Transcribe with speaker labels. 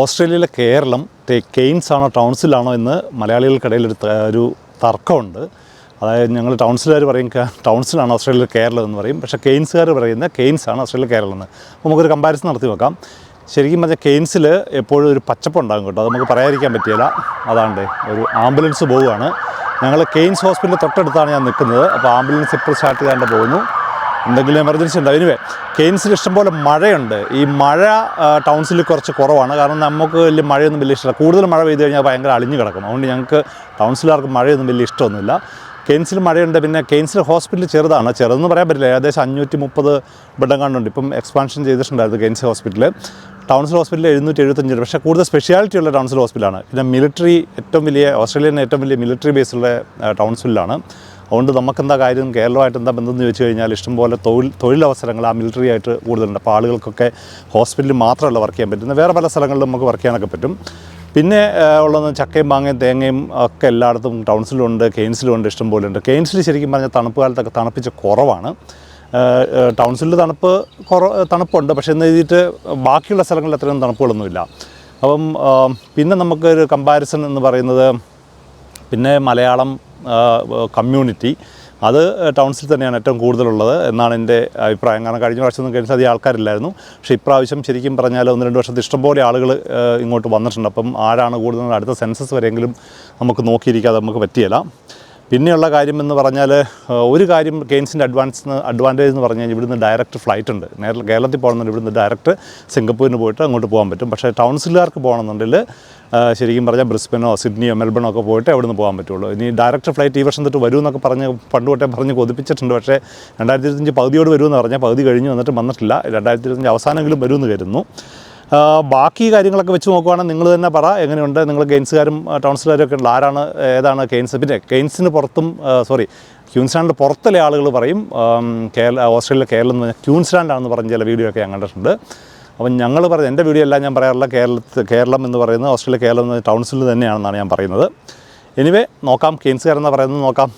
Speaker 1: ഓസ്ട്രേലിയയിലെ കേരളം കെയിൻസ് ആണോ ടൗൺസിലാണോ എന്ന് മലയാളികൾക്കിടയിൽ ഒരു ഒരു തർക്കമുണ്ട്. അതായത് ഞങ്ങൾ ടൗൺസിലുകാർ പറയും ടൗൺസിലാണ് ഓസ്ട്രേലിയയിലെ കേരളം എന്ന് പറയും. പക്ഷേ കെയ്ൻസുകാർ പറയുന്ന കെയ്ൻസ് ആണ് ഓസ്ട്രേലിയ കേരളം എന്ന്. അപ്പോൾ നമുക്കൊരു കമ്പാരിസൺ നടത്തി നോക്കാം. ശരിക്കും പറഞ്ഞാൽ കെയ്ൻസിൽ എപ്പോഴും ഒരു പച്ചപ്പുണ്ടാകും കേട്ടോ. അത് നമുക്ക് പറയാതിരിക്കാൻ പറ്റിയില്ല. അതാണ്ട് ഒരു ആംബുലൻസ് പോവുകയാണ്. ഞങ്ങൾ കെയ്ൻസ് ഹോസ്പിറ്റലിൽ തൊട്ടടുത്താണ് ഞാൻ നിൽക്കുന്നത്. അപ്പോൾ ആംബുലൻസ് ഇപ്പോൾ സ്റ്റാർട്ട് ചെയ്യാണ്ട് പോകുന്നു. എന്തെങ്കിലും എമർജൻസി ഉണ്ടോ. എനിവേ കെയിൻസിൽ ഇഷ്ടംപോലെ മഴയുണ്ട്. ഈ മഴ ടൗൺസിൽ കുറച്ച് കുറവാണ്. കാരണം നമുക്ക് വലിയ മഴയൊന്നും വലിയ ഇഷ്ടമല്ല. കൂടുതൽ മഴ പെയ്ത് കഴിഞ്ഞാൽ ഭയങ്കര അളിഞ്ഞു കിടക്കും. അതുകൊണ്ട് ഞങ്ങൾക്ക് ടൗൺസിലാർക്ക് മഴയൊന്നും വലിയ ഇഷ്ടമൊന്നുമില്ല. കെയിൻസിൽ മഴയുണ്ട്. പിന്നെ കെയിൻസിൽ ഹോസ്പിറ്റൽ ചെറുതാണ്. ചെറുതെന്ന് പറയാൻ പറ്റില്ല. ഏകദേശം അഞ്ഞൂറ്റി മുപ്പത് ബെഡം കണ്ടുണ്ട് ഇപ്പം എക്സ്പാൻഷൻ ചെയ്തിട്ടുണ്ടായിരുന്നു കെയിൻസ് ഹോസ്പിറ്റൽ ടൗൺസിൽ ഹോസ്പിറ്റൽ എഴുന്നൂറ്റി എഴുപത്തഞ്ച് പക്ഷേ കൂടുതൽ സ്പെഷ്യാലിറ്റി ഉള്ള ടൗൺസിൽ ഹോസ്പിറ്റലാണ് പിന്നെ മിലിറ്ററി ഏറ്റവും വലിയ ഓസ്ട്രേലിയൻ ഏറ്റവും വലിയ മിലിറ്ററി ബേസുള്ള ടൗൺസിലാണ് അതുകൊണ്ട് നമുക്കെന്താ കാര്യം? കേരളമായിട്ട് എന്താ ബന്ധം എന്ന് ചോദിച്ചു കഴിഞ്ഞാൽ ഇഷ്ടംപോലെ തൊഴിൽ തൊഴിലവസരങ്ങൾ ആ മിലിറ്ററി ആയിട്ട് കൂടുതലുണ്ട്. അപ്പോൾ ആളുകൾക്കൊക്കെ ഹോസ്പിറ്റലിൽ മാത്രമല്ല വർക്ക് ചെയ്യാൻ പറ്റുന്നത്. വേറെ പല സ്ഥലങ്ങളിലും നമുക്ക് വർക്ക് ചെയ്യാനൊക്കെ പറ്റും. പിന്നെ ഉള്ളത് ചക്കയും മാങ്ങയും തേങ്ങയും ഒക്കെ എല്ലായിടത്തും ടൗൺസിലുണ്ട് കെയ്ൻസിലുണ്ട് ഇഷ്ടംപോലെ ഉണ്ട്. കെയിൻസിൽ ശരിക്കും പറഞ്ഞാൽ തണുപ്പ് കാലത്തൊക്കെ തണുപ്പിച്ച് കുറവാണ്. ടൗൺസിൽ തണുപ്പ് കുറ തണുപ്പുണ്ട്. പക്ഷേ എന്ന് എഴുതിയിട്ട് ബാക്കിയുള്ള സ്ഥലങ്ങളിൽ അത്രയും തണുപ്പുകളൊന്നുമില്ല. അപ്പം പിന്നെ നമുക്കൊരു കമ്പാരിസൺ എന്ന് പറയുന്നത് പിന്നെ മലയാളം കമ്മ്യൂണിറ്റി അത് ടൗൺസിൽ തന്നെയാണ് ഏറ്റവും കൂടുതലുള്ളത് എന്നാണ് എന്റെ അഭിപ്രായം. കാരണം കഴിഞ്ഞ പ്രാവശ്യം കഴിഞ്ഞ അധികം ആൾക്കാരില്ലായിരുന്നു. പക്ഷേ ഇപ്രാവശ്യം ശരിക്കും പറഞ്ഞാൽ ഒന്ന് രണ്ട് വർഷത്തെ ഇഷ്ടംപോലെ ആളുകൾ ഇങ്ങോട്ട് വന്നിട്ടുണ്ട്. അപ്പം ആരാണ് കൂടുതൽ അടുത്ത സെൻസസ് വരെയെങ്കിലും നമുക്ക് നോക്കിയിരിക്കാതെ നമുക്ക് പറ്റിയല്ല പിന്നെയുള്ള കാര്യം എന്ന് പറഞ്ഞാൽ ഒരു കാര്യം കെയ്ൻസിന്റെ അഡ്വാൻസ് അഡ്വാന്റേജ് എന്ന് പറഞ്ഞു കഴിഞ്ഞാൽ ഇവിടുന്ന് ഡയറക്റ്റ് ഫ്ലൈറ്റ് ഉണ്ട്. നേരെ കേരളത്തിൽ പോകണമെന്നുണ്ടെങ്കിൽ ഇവിടുന്ന് ഡയറക്റ്റ് സിംഗപ്പൂരിന് പോയിട്ട് അങ്ങോട്ട് പോകാൻ പറ്റും. പക്ഷേ ടൗൺസിലുകാർക്ക് പോകണമെന്നുണ്ടെങ്കിൽ ശരിക്കും പറഞ്ഞാൽ ബ്രിസ്ബനോ സിഡ്നിയോ മെൽബണോ ഒക്കെ പോയിട്ട് അവിടെ നിന്ന് പോകാൻ പറ്റുള്ളൂ. ഇനി ഡയറക്റ്റ് ഫ്ലൈറ്റ് ഈ വർഷം തൊട്ട് വരും എന്നൊക്കെ പറഞ്ഞ് പണ്ട് തൊട്ടേ പറഞ്ഞ് കൊതിപ്പിച്ചിട്ടുണ്ട്. പക്ഷേ രണ്ടായിരത്തി ഇരുപത്തഞ്ച് പകുതിയോട് വരുമെന്ന് പറഞ്ഞാൽ പകുതി കഴിഞ്ഞ് വന്നിട്ട് വന്നിട്ടില്ല. രണ്ടായിരത്തി ഇരുപത്തഞ്ച് അവസാനമെങ്കിലും വരുമെന്ന് കരുതുന്നു. ബാക്കി കാര്യങ്ങളൊക്കെ വെച്ച് നോക്കുവാണെങ്കിൽ നിങ്ങൾ തന്നെ പറ എങ്ങനെയുണ്ട്? നിങ്ങൾ ഗെയിൻസുകാരും ടൗൺസിലുകാരും ഒക്കെ ഉണ്ട് ആരാണ് ഏതാണ് കെയ്ൻസ്? പിന്നെ കെയ്ൻസിന് പുറത്തും സോറി ക്യൂൻസ്ലാൻഡിന്റെ പുറത്തുള്ള ആളുകൾ പറയും കേരള ഓസ്ട്രേലിയ കേരളം എന്ന് പറഞ്ഞാൽ ക്യൂൻസ്ലാൻഡാണെന്ന് പറഞ്ഞ ചില വീഡിയോ ഒക്കെ ഞാൻ കണ്ടിട്ടുണ്ട്. അപ്പം ഞങ്ങൾ പറയുന്നത് എന്റെ വീഡിയോ എല്ലാം ഞാൻ പറയാറില്ല കേരളത്തിൽ കേരളം എന്ന് പറയുന്നത് ഓസ്ട്രേലിയ കേരളം എന്ന ടൗൺസിൽ തന്നെയാണെന്നാണ് ഞാൻ പറയുന്നത്. എനിവേ നോക്കാം കെയ്ൻസുകാരെന്ന് പറയുന്നത് നോക്കാം.